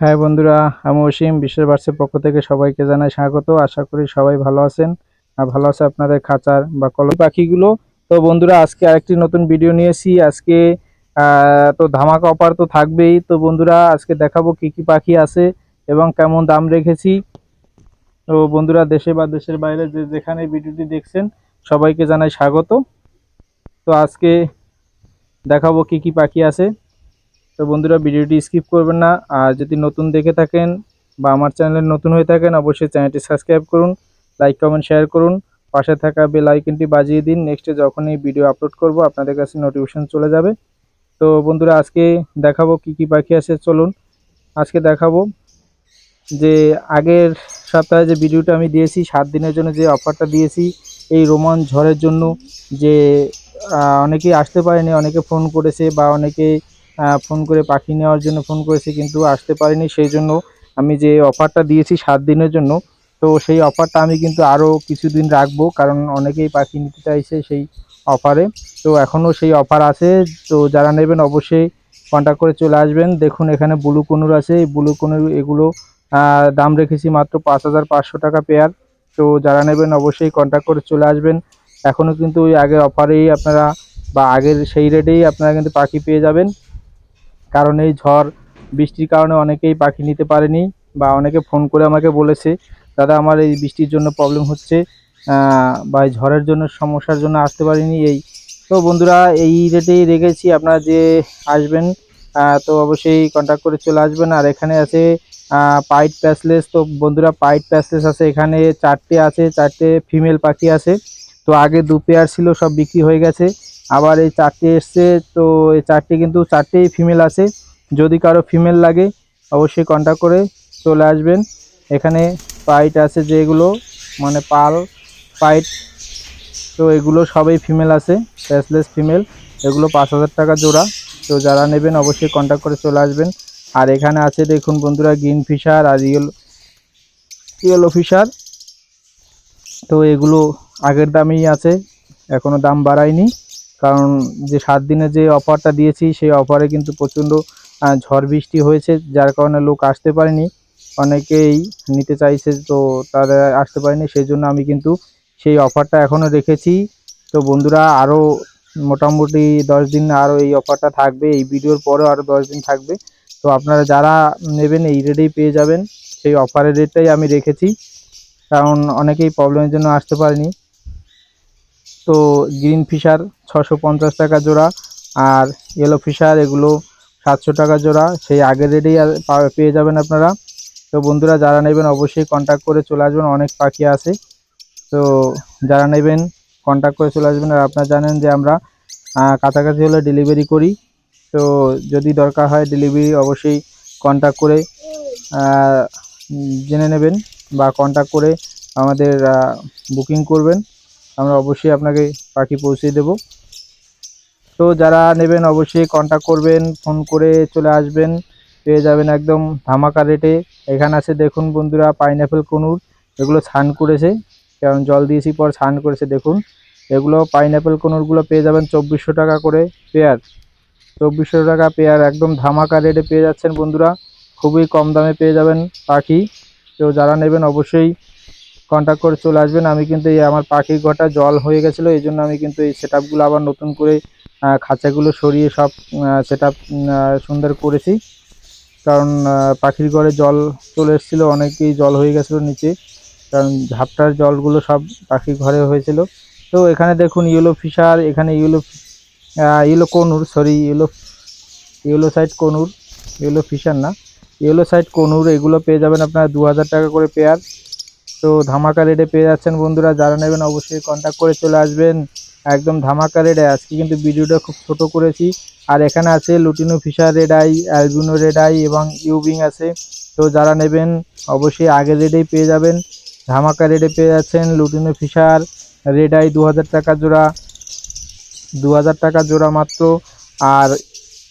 হ্যাঁ বন্ধুরা, আমি অসীম বিশ্বের বার্সের পক্ষ থেকে সবাইকে জানাই স্বাগত। আশা করি সবাই ভালো আছেন। আর ভালো আছে আপনাদের খাঁচার বা কলম পাখিগুলো। তো বন্ধুরা, আজকে আরেকটি নতুন ভিডিও নিয়েছি আজকে তো ধামাকা অফার তো থাকবেই। তো বন্ধুরা, আজকে দেখাবো কি কি পাখি আছে এবং কেমন দাম রেখেছি। তো বন্ধুরা, দেশে বা দেশের বাইরে যে যেখানে ভিডিওটি দেখছেন, সবাইকে জানাই স্বাগত। তো আজকে দেখাবো কি কি পাখি আছে। তো বন্ধুরা ভিডিওটি স্কিপ করবেন না। আর যদি নতুন দেখে থাকেন বা আমার চ্যানেলে নতুন হয়ে থাকেন, অবশ্যই চ্যানেলটি সাবস্ক্রাইব করুন, লাইক, কমেন্ট, শেয়ার করুন। পাশে থাকা বেল আইকনটি বাজিয়ে দিন। নেক্সটে যখনই ভিডিও আপলোড করব, আপনাদের কাছে নোটিফিকেশন চলে যাবে। তো বন্ধুরা, আজকে দেখাবো কি কি পাখি আছে, চলুন। আজকে দেখাবো যে আগের সপ্তাহে যে ভিডিওটা আমি দিয়েছি, সাত দিনের জন্য যে অফারটা দিয়েছি, এই রোমান ঝড়ের জন্য যে অনেকেই আসতে পারেনি, অনেকে ফোন করেছে বা অনেকে ফোন করে পাখি নেওয়ার জন্য ফোন করেছি, কিন্তু আসতে পারিনি। সেই জন্য আমি যে অফারটা দিয়েছি সাত দিনের জন্য, তো সেই অফারটা আমি কিন্তু আরও কিছুদিন রাখব, কারণ অনেকেই পাখি নিতে চাইছে সেই অফারে তো এখনও সেই অফার আছে, তো যারা নেবেন অবশ্যই কন্ট্যাক্ট করে চলে আসবেন। দেখুন, এখানে ব্লু কনুর আছে। এই ব্লু কনুর এগুলো দাম রেখেছি মাত্র পাঁচ হাজার পাঁচশো টাকা পেয়ার তো যারা নেবেন অবশ্যই কন্ট্যাক্ট করে চলে আসবেন। এখনও কিন্তু ওই আগের অফারেই আপনারা বা আগের সেই রেটেই আপনারা কিন্তু পাখি পেয়ে যাবেন। কারণ এই ঝড় বৃষ্টির কারণে অনেকেই পাখি নিতে পারেনি বা অনেকে ফোন করে আমাকে বলেছে, দাদা, আমার এই বৃষ্টির জন্য প্রবলেম হচ্ছে বা ঝড়ের জন্য সমস্যার জন্য আসতে পারিনি এই। তো বন্ধুরা, এই রেটেই রেখেছি, আপনারা যে আসবেন তো অবশ্যই কন্ট্যাক্ট করে চলে আসবেন। আর এখানে আছে পাইট প্যাসলেস তো বন্ধুরা পাইট প্যাসলেস আছে, এখানে চারটে আছে, চারটে ফিমেল পাখি আছে। তো আগে দু পেয়ার ছিল, সব বিক্রি হয়ে গেছে। আবার এই চারটে এসছে, তো এই চারটে কিন্তু চারটেই ফিমেল আছে। যদি কারও ফিমেল লাগে, অবশ্যই কন্ট্যাক্ট করে চলে আসবেন। এখানে পাইট আছে যেগুলো মানে পাল, পাইট, তো এগুলো সবই ফিমেল আছে প্যাসলেস ফিমেল এগুলো পাঁচ হাজার টাকা জোড়া, তো যারা নেবেন অবশ্যই কন্ট্যাক্ট করে চলে আসবেন। আর এখানে আছে দেখুন বন্ধুরা গ্রিন ফিশার আর ইয়েলো ইয়েলো ফিশার তো এগুলো আগের দামেই আছে, এখনও দাম বাড়ায়নি। কারণ যে সাত দিনে যে অফারটা দিয়েছি, সেই অফারে কিন্তু প্রচণ্ড ঝড় বৃষ্টি হয়েছে, যার কারণে লোক আসতে পারেনি। অনেকেই নিতে চাইছে, তো তারা আসতে পারেনি সেই জন্য আমি কিন্তু সেই অফারটা এখনও রেখেছি। তো বন্ধুরা আরও মোটামুটি দশ দিন আরও এই অফারটা থাকবে, এই ভিডিওর পরেও আরও দশ দিন থাকবে। তো আপনারা যারা নেবেন, এই রেটেই পেয়ে যাবেন। সেই অফারের রেটটাই আমি রেখেছি, কারণ অনেকেই প্রবলেমের জন্য আসতে পারেনি। তো গ্রিন ফিশার ছশো পঞ্চাশ টাকা জোড়া আর ইয়েলো ফিশার এগুলো সাতশো টাকা জোড়া। সেই আগের রেটেই পেয়ে যাবেন আপনারা। তো বন্ধুরা, যারা নেবেন অবশ্যই কন্ট্যাক্ট করে চলে আসবেন, অনেক পাখি আছে। তো যারা নেবেন কন্ট্যাক্ট করে চলে আসবেন। আর আপনারা জানেন যে আমরা কাছাকাছি হলে ডেলিভারি করি। তো যদি দরকার হয় ডেলিভারি অবশ্যই কন্ট্যাক্ট করে জেনে নেবেন বা কন্ট্যাক্ট করে আমাদের বুকিং করবেন। আমরা অবশ্যই আপনাকে পাখি পৌঁছে দেব। তো যারা নেবেন অবশ্যই কন্ট্যাক্ট করবেন ফোন করে চলে আসবেন। পেয়ে যাবেন একদম ধামাকা রেটে এখানে আছে, দেখুন বন্ধুরা পাইনঅ্যাপেল কনুর। এগুলো ছান করেছে। কারণ জল দিয়েছি পর ছান করেছে, দেখুন। এগুলো পাইনঅ্যাপেল কনুরগুলো পেয়ে যাবেন চব্বিশশো টাকা করে পেয়ার চব্বিশশো টাকা পেয়ার একদম ধামাকা রেটে পেয়ে যাচ্ছেন বন্ধুরা। খুবই কম দামে পেয়ে যাবেন পাখি। তো যারা নেবেন অবশ্যই কন্ট্যাক্ট করে চলে আসবেন। আমি কিন্তু এই আমার পাখির ঘরটা জল হয়ে গেছিল, এই জন্য আমি কিন্তু এই সেট আবার নতুন করে খাঁচাগুলো সরিয়ে সব সেট সুন্দর করেছি। কারণ পাখির ঘরে জল চলে এসেছিল, অনেকেই জল হয়ে গেছিল নিচে। কারণ ঝাপটার জলগুলো সব পাখির ঘরে হয়েছিল। তো এখানে দেখুন ইয়েলো ফিশার এখানে yellow yellow conure sorry yellow yellow side conure yellow Fischer না ইয়েলো সাইড কনুর, এগুলো পেয়ে যাবেন আপনারা দু হাজার টাকা করে পেয়ার তো ধামাকা রেটে পেয়ে যাচ্ছেন বন্ধুরা। যারা নেবেন অবশ্যই কন্ট্যাক্ট করে চলে আসবেন। একদম ধামাকা রেটে আজকে কিন্তু ভিডিওটা খুব ছোট করেছি। আর এখানে আছে lutino Fischer red eye albino red eye এবং ইউবিং আছে। তো যারা নেবেন, অবশ্যই আগের রেটেই পেয়ে যাবেন। ধামাকা রেটে পেয়ে যাচ্ছেন লুটিনো ফিশার রেড আই দু হাজার টাকা জোড়া। দু হাজার টাকা জোড়া মাত্র। আর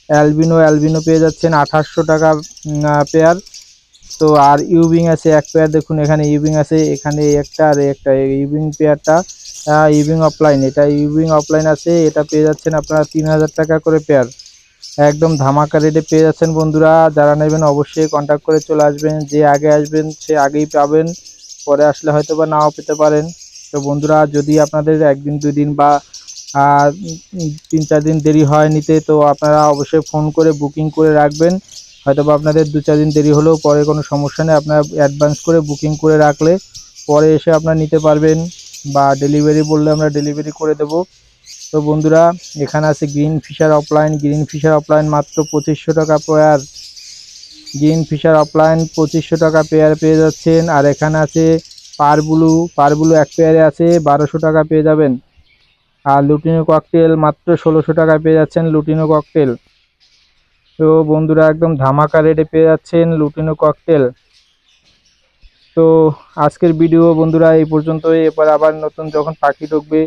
অ্যালবিনো অ্যালবিনো পেয়ে যাচ্ছেন আঠাশশো টাকা পেয়ার তো আর ইউবিং আছে, এক পেয়ার দেখুন, এখানে ইউবিং আছে, এখানে একটা আর একটা। ইউবিং পেয়ারটা ইউবিং অফলাইন এটা ইউবিং অফলাইন আছে, এটা পেয়ে যাচ্ছেন আপনারা তিন হাজার টাকা করে পেয়ার একদম ধামাকা রেটে পেয়ে যাচ্ছেন বন্ধুরা, যারা নেবেন অবশ্যই কন্ট্যাক্ট করে চলে আসবেন, যে আগে আসবেন, সে আগেই পাবেন, পরে আসলে হয়তো বা নাও পেতে পারেন। তো বন্ধুরা, যদি আপনাদের একদিন দুই দিন বা তিন চার দিন দেরি হয় নিতে, তো আপনারা অবশ্যই ফোন করে বুকিং করে রাখবেন। হয়তো বা আপনাদের দু চার দিন দেরি হলেও পরে কোনো সমস্যা নেই। আপনারা অ্যাডভান্স করে বুকিং করে রাখলে পরে এসে আপনারা নিতে পারবেন বা ডেলিভারি বললে আমরা ডেলিভারি করে দেব। তো বন্ধুরা, এখানে আছে green Fischer offline green Fischer offline মাত্র পঁচিশশো টাকা পেয়ার গ্রিন ফিশার অফলাইন পঁচিশশো টাকা পেয়ার পেয়ে যাচ্ছেন। আর এখানে আছে পারবুলু। পারবুলু এক পেয়ারে আছে বারোশো টাকা পেয়ে যাবেন। আর লুটিনো ককটেল মাত্র ষোলোশো টাকা পেয়ে যাচ্ছেন লুটিনো ককটেল তো বন্ধুরা একদম ধামাকা রেটে পেয়ে যাচ্ছেন লুটিনো ককটেল তো আজকের ভিডিও বন্ধুরা এই পর্যন্তই। এবার আবার নতুন যখন পাখি ঢুকবে,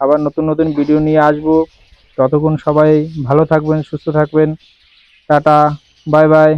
আবার নতুন নতুন ভিডিও নিয়ে আসব। ততক্ষণ সবাই ভালো থাকবেন, সুস্থ থাকবেন। Tata bye bye